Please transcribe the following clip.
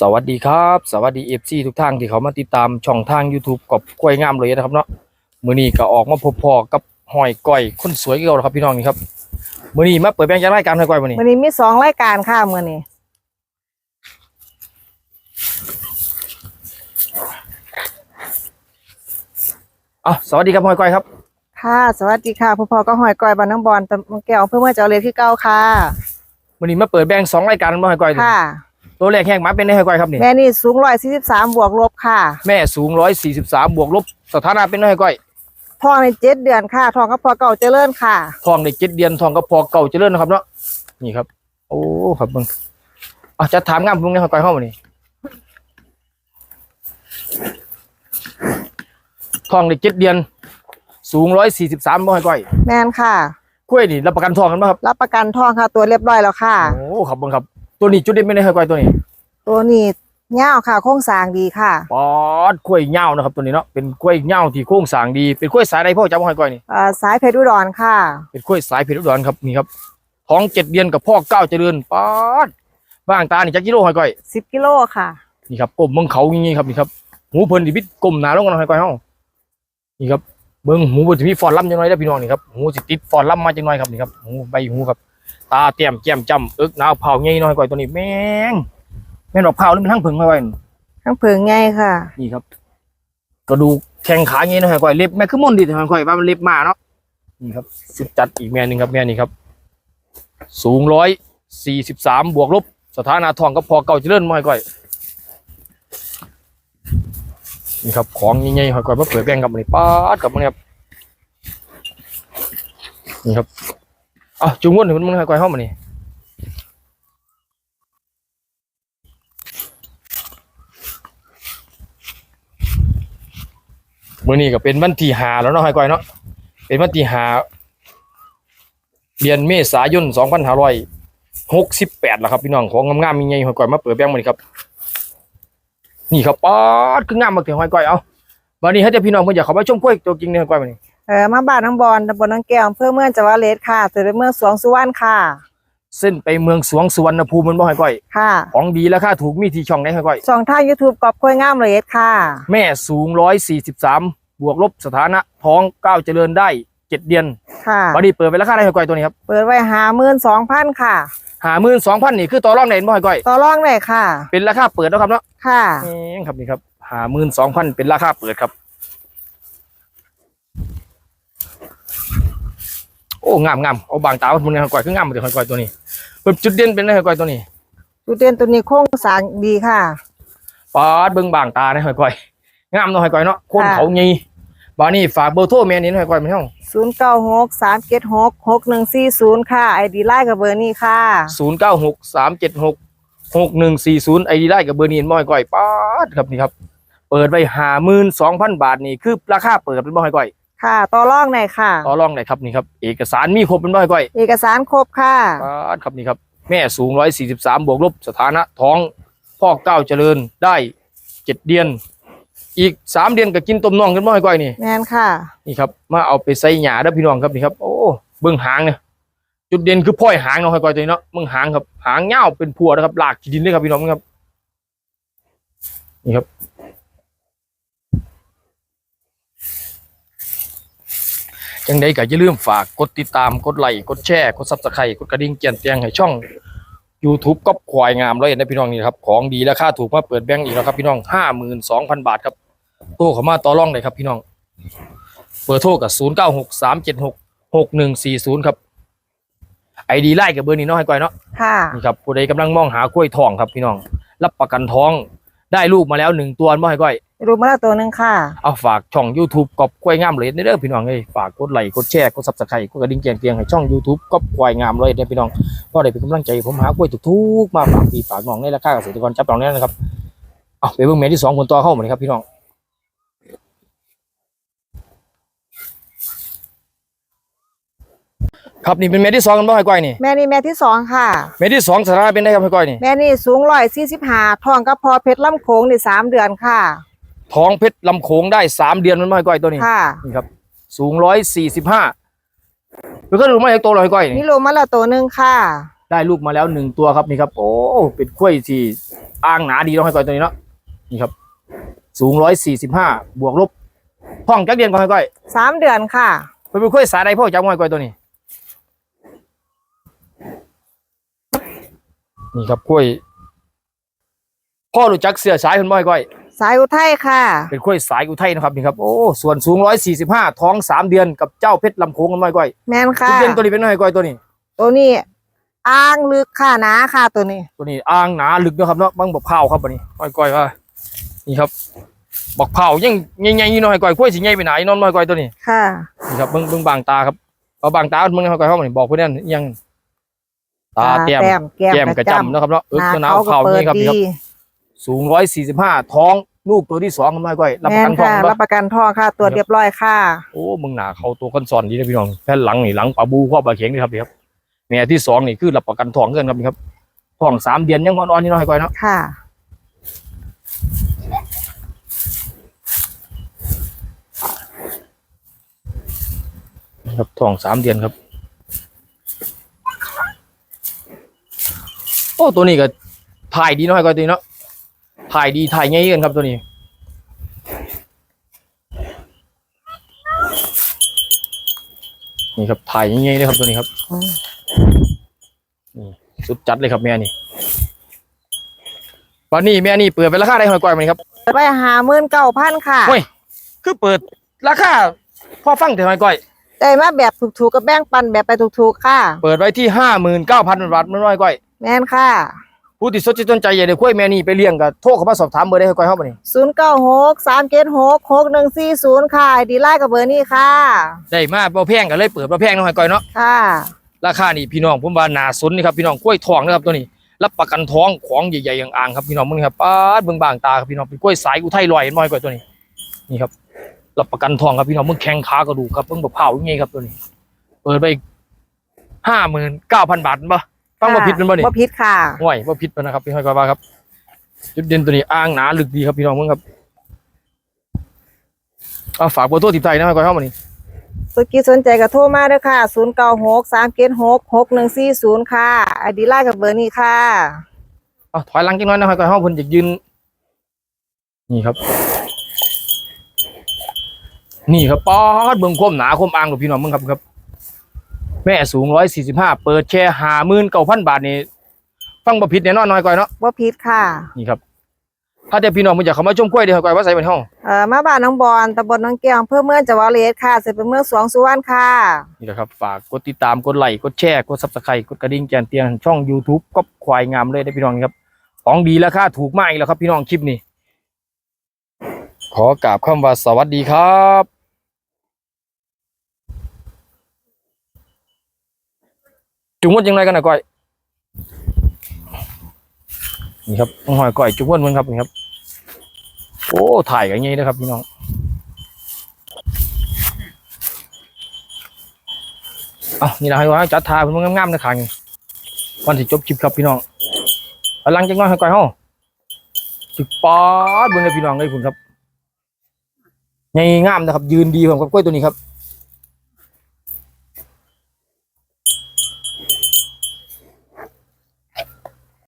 สวัสดีครับ สวัสดีเอฟซีทุกท่านที่เขามาติดตามช่องทาง YouTube กบกล้วยงามเลยนะครับเนาะมื้อนี้ก็ออกมาพบพอกับหอยก้อยคนสวยเก่าแล้วครับพี่น้องนี่ครับมื้อนี้มาเปิดแบงค์จากรายการหอยก้อยมื้อนี้วันนี้มีสองรายการค่ะมื่อนี้อะสวัสดีครับหอยก้อยครับ ค่ะ สวัสดีค่ะพ่อพ่อก็หอยก้อยบานน้องบอลตำแก้วเพื่อเมื่อจะเอาเลยที่เก้าค่ะมื้อนี้มาเปิดแบงค์สองรายการบ่หอยก้อยนี่ค่ะ ตัวแรกแห้งหมาเป็นได้หอยก้อยครับนี่แม่นี่สูงร้อยสี่สิบสามบวกลบค่ะแม่สูง143บวกลบสถานะเป็นได้หอยก้อยทองในเจ็ดเดือนค่ะทองก็พอเก่าเจริญค่ะทองได้เจ็ดเดือนทองก็พอเก่าเจริญนะครับเนาะนี่ครับ โอ้ครับเบิ่งอะจะถามงามพุ่งในหอยก้อยเฮามื้อนี้ทองได้เจ็ดเดือน สูง143บ่หอยก้อยแม่นค่ะกล้วยนี่รับประกันทองกันป่ะครับรับประกันทองค่ะ ตัวเรียบร้อยแล้วค่ะโอ้ครับบังครับ ตัวนี้จุดเด่นไม่ได้ให้กล้วยตัวนี้ตัวนี้เง่าวค่ะโค้งสร้างดีค่ะปอดกล้วยเง่านะครับตัวนี้เนาะเป็นกล้วยเง่าที่โค้งสร้างดีเป็นกล้วยสายใดพ่อจำบ่ให้กล้วยนี่เอ่อสายเพชรอุดรค่ะ เป็นกล้วยสายเพชรอุดรครับนี่ครับท้องเจ็ดเดือนกับพ่อเก้าเจริญปอดบ้างตานี่จักกิโลให้กล้วยสิบกิโลค่ะนี่ครับก้มเบิ่งเขาอย่างงี้ครับนี่ครับหูเพิ่นดิบิดก้มหน้าลงกันให้กล้วยเฮานี่ครับเบิ่งหูเพิ่นสิมีฟอนต์ลำจังหน่อยเด้อพี่น้องนี่ครับหูสิติดฟอนต์ลำมาจังหน่อยครับนี่ครับหูใบหูครับ ตาเต้มแก้มจ้ำเอิกหนาวเผาใหญ่น้อยกว่าตัวนี้แม่งแม่นบอกเผานี่มันทั้งผึ่งให้กล้วยทั้งเพิงไงค่ะ นี่ครับ กระดูกแข้งขาเงี้ยนะฮะก้อยเล็บแม่คือมนต์ดิฮะก้อยว่ามันเล็บมาเนาะนี่ครับสุดจัดอีกแม่หนึ่งครับแม่นี่ครับ สูงร้อยสี่สิบสามบวกลบสถานะทองก็พอเก่าเจริญมาให้ก้อยนี่ครับของใหญ่ๆหอยก้อยมาเปิดแบ่งกับมันนี่ป้าดกับมันนี่ครับนี่ครับ อะจุงวนถึงมันมันหอยก้อยเข้ามานี่มื่อนี้ก็เป็นวันที่หาแล้วเนาะหอยก้อยเนาะเป็นวันที่หาเดือนเมษายน2568แปดแล้วครับพี่น้องของงามๆมีไงหอยก้อยมาเปิดแบงค์มานี่ครับ นี่ครับป๊อดคืองามมากถึงหอยก้อยเอาวันนี้ให้เจ้าพี่น้องเพิ่นอยากเข้ามาชมกล้วยตัวจริงในหอยก้อยมานี่ เออมาบ้านน้องบอลตำบลน้องแก้วอำเพื่อเมื่อจังหวัดเลสค่ะตัวเป็นเมืองสวงสุวรรณค่ะ เส้นไปเมืองสวงสุวรรณภูมิมันบ่หอยก้อย ค่ะ ของดีราคาถูกมีที่ช่องไหนหอยก้อย ช่องทาง YouTube กอบกล้วยงามเลสค่ะ แม่สูง143บวกลบสถานะท้องก้าวเจริญได้7เดือนค่ะวันนี้เปิดไปราคาได้หอยก้อยตัวนี้ครับ เปิดไว้หาหมื่นสองพันค่ะ52,000นี่คือต่อรองได้บ่หอยก้อย ต่อรองเลยค่ะ เป็นราคาเปิดแล้วครับเนาะ ค่ะเองครับนี่ครับหาหมื่นสองพันเป็นราคาเปิดครับ โอ้งามงามเอาบางตามันเป็นหอยกอยคืองามมาถึงหอยกอยตัวนี้เป็นจุดเด่นเป็นหอยกอยตัวนี้จุดเด่นตัวนี้โค้งสร้างดีค่ะปาดเบิ่งบางตาในหอยกอยงามเนาะหอยกอยเนาะคนค่ะเขาใหญ่บานี่ฝากเบอร์โทรแม่นี่หอยกอยมันเท่า0 9 6 3 7 6 6 1 4 0ค่ะไอดีไลน์กับเบอร์นี้ค่ะศูนย์เก้าหกสามเจ็ดหกหกหนึ่งสี่ศูนย์ไอดีไลน์กับเบอร์นี้หอยกอยปาดครับนี่ครับ เปิดไปหาหมื่นสองพันบาทนี่คือราคาเปิดเป็นบ่หอยกอย ค่ะต่อรองหน่อยค่ะ ต่อรองได้ครับนี่ครับเอกสารมีครบเป็นบ่หอยกอยเอกสารครบค่ะปาดครับนี่ครับ แม่สูงร้อยสี่สิบสามบวกลบสถานะท้องพ่อเก้าวเจริญได้เจ็ดเดือน อีกสามเดือนก็กินต้มน่องกันบ่ให้ก้อยนี่แมนค่ะ นี่ครับมาเอาไปใส่หยาเด้อพี่น้องครับนี่ครับ โอ้เบื้องหางเนี่ยจุดเด่นคือพ่อยหางเนาะให้ก้อยตัวนี้เนาะเบื้องหางครับหางเงาวเป็นพัวนะครับหลากขี้ดินเลยครับพี่น้องครับนี่ครับ ยังไดก็อย่าลืมฝากกดติดตามกดไลค์กดแชร์กดซับสไครต์กดกระดิ่งแจ้งเตือนให้ช่อง YouTube ก๊อปควายงามร้อยเอ็ดนะพี่น้องนี่ครับของดีราคาถูกมาเปิดแบงก์อีกแล้วครับพี่น้องห้าหมื่นสองพันบาทครับโทรเข้ามาต่อรองเลยครับพี่น้องเบอร์โทรกับศูนย์เก้าหกสามเจ็ดหกหกหนึ่งสี่ศูนย์ครับไอดีไล่กับเบอร์นี้เนาะให้ก่อยเนาะค่ะนี่ครับผู้ใดกำลังมองหากล้วยทองครับพี่น้อง รับประกันท้องได้ลูกมาแล้วหนึ่งตัวบ่ให้ก้อย รูปมาแล้วตัวหนึ่งค่ะ เอาฝากช่อง YouTube กอบควายงามเลยเด้อพี่น้องเอ้ยฝากกดไลค์กดแชร์กดซับสไครต์กดกระดิ่งแจ้งเตือนให้ช่อง YouTube กอบควายงามเลยเด้อพี่น้องก็ได้เป็นกำลังใจให้ผมหากล้วยทุกๆมาฝากพี่ฝากน้องในราคาเกษตรกรจับต้องแน่นะครับเอาไปเบิ่งแม่ที่สองคนต่อเข้ามาเลยครับพี่น้องครับนี่เป็นแม่ที่สองกันบ่ให้ก้อยนี่แม่นี่แม่ที่สองค่ะแม่ที่สองสถานะเป็นได้ครับให้ก้อยนี่แม่นี่สูงร้อยสี่สิบห้าทองก็พอเพชรลำโขงนี่สามเดือนค่ะ ท้องเพชรลำโขงได้สามเดือนมันบ่ให้ก้อยตัวนี้ค่ะ นี่ครับ สูงร้อยสี่สิบห้าแล้วก็ดูมาจากตัวเราให้ก้อยนี่ นี่รูปมาแล้วตัวหนึ่งค่ะ ได้ลูกมาแล้วหนึ่งตัวครับนี่ครับ โอ้เป็นกล้วยที่อ้างหนาดีเนาะให้ก้อยตัวนี้เนาะนี่ครับ สูงร้อยสี่สิบห้าบวกลบห้องจักเดียนก่อนให้ก้อยสามเดือนค่ะเป็นเป็นกล้วยสายใดพ่อจับห้อยก้อยตัวนี้ นี่ครับกล้วย พ่อรู้จักเสือสายคุณบ่อยก้อย สายอุทัยค่ะ เป็นกล้วยสายอุทัยนะครับนี่ครับ โอ้ ส่วนสูงร้อยสี่สิบห้าท้องสามเดือนกับเจ้าเพชรลำโขงกันบ่อยก้อย แม่นทุค่ะเรียนตัวนี้เป็นน้อยก้อยตัวนี้ ตัวนี้อ้างลึกค่ะหนาค่ะตัวนี้ ตัวนี้อ่างหนาลึกนะครับเนาะบังบักเผาวครับบันนี้ก้อยก้อยว่า นี่ครับบักเผาวยังใหญ่ๆนี่น้อยก้อยกล้วยสิใหญ่ไปไหนนอนน้อยก้อยตัวนี้ ค่ะ นี่ครับเบิ่งเบิ่งบางตาครับเอาบางตาเบิ่งน้อยก้อยเข้ามานี่บอกเพื่อนนยังตาเตรียมแต้มแก้แก้มมกกระระจำจำนะครับเนาะเออหตัวหน้านาเขาวก็เข่าเปิดนี่ครับนี่ดีครับ สูงร้อยสี่สิบห้าท้องลูกตัวที่สองกันน้อยก้อยรับปแม่ระกันนทองค่ะบ่รับประกันทองค่ะตัวจเรียบร้อยค่ะ โอ้มึงหนาเขาตัวกันสอนดีนะพี่น้องแผ่นหลังนี่หลังปลาบูข้อปลาเข็งนี่ครับนี่ครับแม่ที่สองนี่คือรับประกันทองเกินครับนี่ครับทองสามเดือนยังอ่อนๆนี่น้อยก้อยเนาะค่ะ ครับทองสามเดือนครับ โอ้ตัวนี้ก็ถ่ายดีน้อยก้อยตัวนี้เนาะ ถ่ายดีถ่ายง่ายกันครับตัวนี้ นี่ครับถ่ายง่ายๆเลยครับตัวนี้ครับอืมนี่สุดจัดเลยครับแม่นี่วันนี้แม่นี่เปิดเป็นราคาได้หอยก้อยไหมครับไปหาหมื่นเก้าพันค่ะเฮ้ยคือเปิดราคาพอฟังแต่หอยก้อยได้มาแบบถูกๆกับแบ่งปันแบบไปถูกๆค่ะ เปิดไว้ที่ห้าหมื่นเก้าพันบาทมันน้อยก้อย แม่นค่ะ ผู้ที่สนใจสนใจอยากได้คุยแม่นี่ไปเลี้ยงก็โทรเข้ามาสอบถามเบอร์ได้ให้ก้อยเฮาบ่นี่ศูนย์เก้าหกสามเจ็ดหกหกหนึ่งสี่ศูนย์ค่ะดีไลน์กับเบอร์นี้ค่ะ ได้มาบ่แพงก็เลยเปิดบ่แพงเนาะให้ก้อยเนาะค่ะราคานี่พี่น้องผมว่าน่าสนนี่ครับพี่น้องกล้วยทองนะครับตัวนี้รับประกันท้องของใหญ่ๆอย่างอ่างครับพี่น้องมึงครับป๊าดเบิ่งบางตาครับพี่น้องเป็นกล้วยสายอุทัยลอยเห็นบ่ให้ก้อยตัวนี้นี่ครับรับประกันทองครับพี่น้องมึงแข้งขากระดูกครับเบิ่งบ่เผาอย่างงี้ครับตัวนี้ เปิดไปห้าหมื่นเก้าพันบาทบ่ ฟังบ่ผิดแมันบ่นี่บ่ผิดค่ะห่วยบ่ผิดแม่นนะครับพี่ห้อยก้อยว่าครับ จุดเด่นตัวนี้อ่างหนาลึกดีครับพี่น้องมึงครับเอาฝากเบอร์โทรติดใจนะห้อยก้อยเฮาบ่นี่สกิสนใจก็โทรมาเด้อค่ะ0 9 6 3 7 6 6 1 4 0ค่ะไอดีไลน์กับเบอร์นี้ค่ะเอาถอยหลังจังน้อยนะห้อยก้อยเฮาเพิ่นจะยืน นี่ครับ นี่ครับป๊อดเบิ่งความหนาความอ่างกับพี่น้องมึงครับครับ แม่สูง145เปิดแค่59,000บาทนี่ฟังบ่ผิดแน่นอนน้อยก้อยเนาะว่าผิดค่ะ นี่ครับ ถ้าแต่พี่น้องมันอยากเข้ามาชมกล้วยเดี๋ยวห้อยก้อยว่าใส่เป็นห้องเอ่อมาบ้านน้องบอลตำบลน้องแก้วอำเพื่อเมืองจังหวัดระยองค่ะเสร็จเป็นเมืองสวงสุวรรณค่ะ นี่แหละครับ ฝากกดติดตามกดไลค์กดแชร์กดซับสไครต์กดกระดิ่งแจ้งเตือนช่อง YouTube ก็ควายงามเลยได้อพี่น้องครับ ของดีราคาถูกมากอีกแล้วครับ พี่น้องคลิปนี้ ขอกราบคำว่าสวัสดีครับ จุงมดยังไงกันนะก้อย นี่ครับน้องหอยก้อยจุงมดมันครับนี่ครับ โอ้ถ่ายกันยังไงนะครับพี่น้องอะนี่นะให้ว่าจัดทาเพิ่นงามๆนะคางวันที่จบคลิปครับพี่น้องหลังจากน้อยให้ก่อยเฮาสิปอดเบิ่งเลยพี่น้องเลยคุณครับใหญ่งามนะครับ ยืนดีผมกับกล้วยตัวนี้ครับ